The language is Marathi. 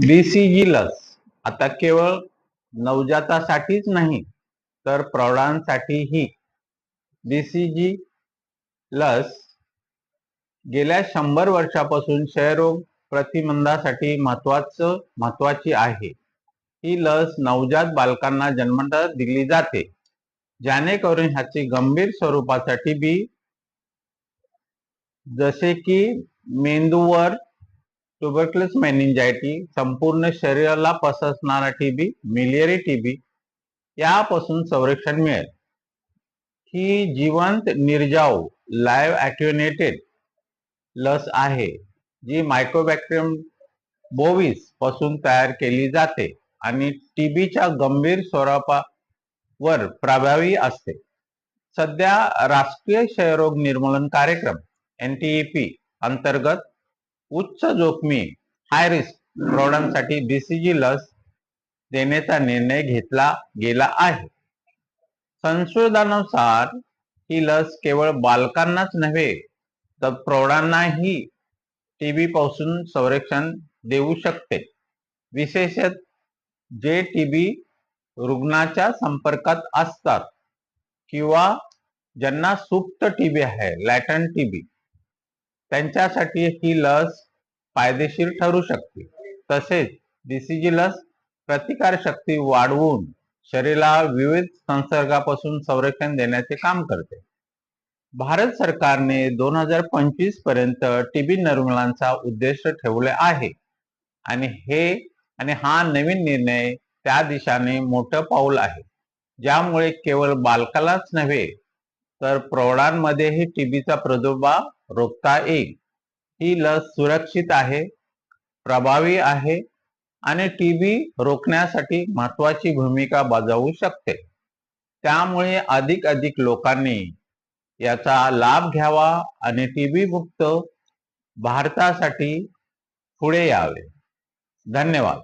बीसीजी लस आता केवळ नवजातासाठीच नाही तर प्रौढांसाठीही. बीसीजी लस गेल्या शंभर वर्षापासून क्षयरोग प्रतिबंधासाठी महत्वाचं महत्वाची आहे. ही लस नवजात बालकांना जन्मता दिली जाते जेणेकरून ह्याची गंभीर स्वरूपासाठी बी जसे की मेंदूवर ट्युबरक्युलस मेनिंजायटी संपूर्ण शरीराला पसरणारा टीबी मिलियरी टीबी यापासून संरक्षण मिळेल. ही जिवंत निर्जाऊ लाईव्ह ॲक्युनेटेड लस आहे जी मायक्रोबॅक्टेरियम बोविसपासून तयार केली जाते आणि टीबीच्या गंभीर स्वरूपावर प्रभावी असते. सध्या राष्ट्रीय क्षयरोग निर्मूलन कार्यक्रम एन टी ई पी अंतर्गत उच्च जोखमी हाय रिस्क प्रौढांसाठी बीसीजी लस देण्याचा निर्णय घेतला गेला आहे. संशोधनानुसार ही लस केवळ बालकांनाच नव्हे तर प्रौढांनाही टीबी पासून संरक्षण देऊ शकते. विशेषत जे टीबी रुग्णाच्या संपर्कात असतात किंवा ज्यांना सुप्त टीबी आहे लॅटन टीबी त्यांच्यासाठी ही लस फायदेशीर ठरू शकते. तसेच डीसीजी लस प्रतिकार शक्ती वाढवून शरीराला विविध संसर्गापासून संरक्षण देण्याचे काम करते. भारत सरकारने दोन हजार पंचवीसपर्यंत टीबी निर्मूलनाचा उद्देश ठेवले आहे. आणि हे आणि हा नवीन निर्णय त्या दिशाने मोठं पाऊल आहे. ज्यामुळे केवळ बालकालाच नव्हे तर प्रौढांमध्येही टीबीचा प्रादुर्भाव रोखता येईल. ही लस सुरक्षित आहे प्रभावी आहे आणि टीबी रोखण्यासाठी महत्वाची भूमिका बजावू शकते. त्यामुळे अधिक अधिक लोकांनी याचा लाभ घ्यावा आणि टीबी मुक्त भारतासाठी पुढे यावे. धन्यवाद.